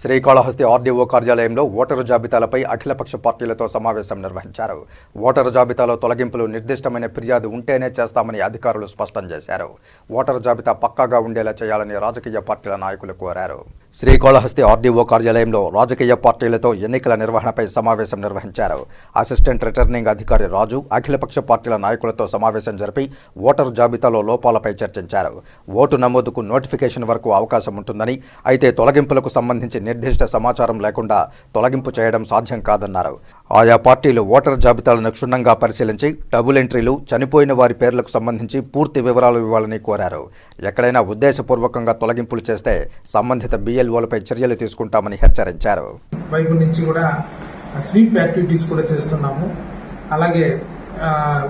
Srikalahasti RDO కార్యాలయంలో voter జాబితాలపై అఖిలపక్ష పార్టీలతో సమావేశం నిర్వహించారు. ఓటరు జాబితాలో తొలగింపులు నిర్దిష్టమైన ఫిర్యాదు ఉంటేనే చేస్తామని అధికారులు స్పష్టం చేశారు. ఓటరు జాబితా పక్కాగా ఉండేలా చేయాలని రాజకీయ పార్టీల నాయకులు కోరారు. శ్రీకాళహస్తి ఆర్డీఓ కార్యాలయంలో రాజకీయ పార్టీలతో ఎన్నికల నిర్వహణపై సమావేశం నిర్వహించారు. అసిస్టెంట్ రిటర్నింగ్ అధికారి రాజు అఖిలపక్ష పార్టీల నాయకులతో సమావేశం జరిపి ఓటర్ జాబితాలో లోపాలపై చర్చించారు. ఓటు నమోదుకు నోటిఫికేషన్ వరకు అవకాశం ఉంటుందని అయితే తొలగింపులకు సంబంధించి నిర్దిష్ట సమాచారం లేకుండా తొలగింపు చేయడం సాధ్యం కాదన్నారు. ఆయా పార్టీలు ఓటర్ జాబితాలను క్షుణ్ణంగా పరిశీలించి డబుల్ ఎంట్రీలు చనిపోయిన వారి పేర్లకు సంబంధించి పూర్తి వివరాలు ఇవ్వాలని కోరారు. ఎక్కడైనా ఉద్దేశపూర్వకంగా తొలగింపులు చేస్తే సంబంధిత ఎల్ఓలపై చర్యలు తీసుకుంటామని హెచ్చరించారు. వైపు నుంచి కూడా స్వీప్ యాక్టివిటీస్ కూడా చేస్తున్నాము. అలాగే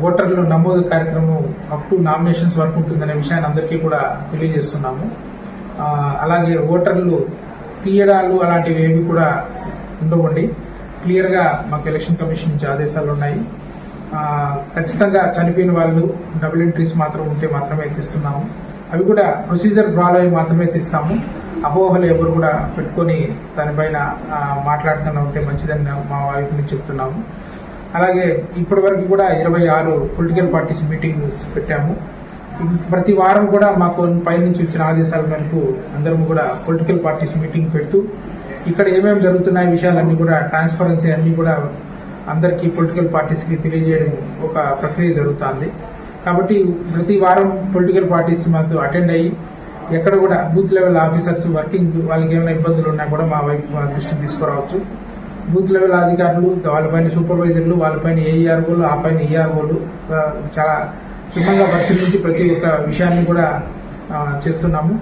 ఓటర్లు నమోదు కార్యక్రమం అప్ టు నామినేషన్స్ వరకు ఉంటుందనే విషయాన్ని అందరికీ కూడా తెలియజేస్తున్నాము. అలాగే ఓటర్లు తీయడాలు అలాంటివి ఏవి కూడా ఉండవండి. క్లియర్గా మాకు ఎలక్షన్ కమిషన్ నుంచి ఆదేశాలు ఉన్నాయి. ఖచ్చితంగా చనిపోయిన వాళ్ళు డబుల్ ఎంట్రీస్ మాత్రం ఉంటే మాత్రమే తీస్తున్నాము. అవి కూడా ప్రొసీజర్ బ్రాల్ అవి మాత్రమే తీస్తాము. అపోహలు ఎవరు కూడా పెట్టుకొని దానిపైన మాట్లాడకుండా ఉంటే మంచిదని మా వైపు నుంచి చెప్తున్నాము. అలాగే ఇప్పటి వరకు కూడా ఇరవై ఆరు పొలిటికల్ పార్టీస్ మీటింగ్స్ పెట్టాము. ప్రతి వారం కూడా మాకు పైనుంచి వచ్చిన ఆదేశాల మేరకు అందరం కూడా పొలిటికల్ పార్టీస్ మీటింగ్ పెడుతూ ఇక్కడ ఏమేమి జరుగుతున్నాయి విషయాలన్నీ కూడా ట్రాన్స్పరెన్సీ అన్నీ కూడా అందరికీ పొలిటికల్ పార్టీస్కి తెలియజేయడం ఒక ప్రక్రియ జరుగుతుంది. కాబట్టి ప్రతి వారం పొలిటికల్ పార్టీస్ మాతో అటెండ్ అయ్యి ఎక్కడ కూడా బూత్ లెవెల్ ఆఫీసర్స్ వర్కింగ్ వాళ్ళకి ఏమైనా ఇబ్బందులు ఉన్నా కూడా మా వైపు మా దృష్టికి తీసుకురావచ్చు. బూత్ లెవెల్ అధికారులు వాళ్ళపైన సూపర్వైజర్లు వాళ్ళపైన ఏఈఆర్ఓలు ఆ పైన ఈఆర్ఓలు చాలా క్షుణ్ణంగా పరిశీలించి ప్రతి ఒక్క విషయాన్ని కూడా చేస్తున్నాము.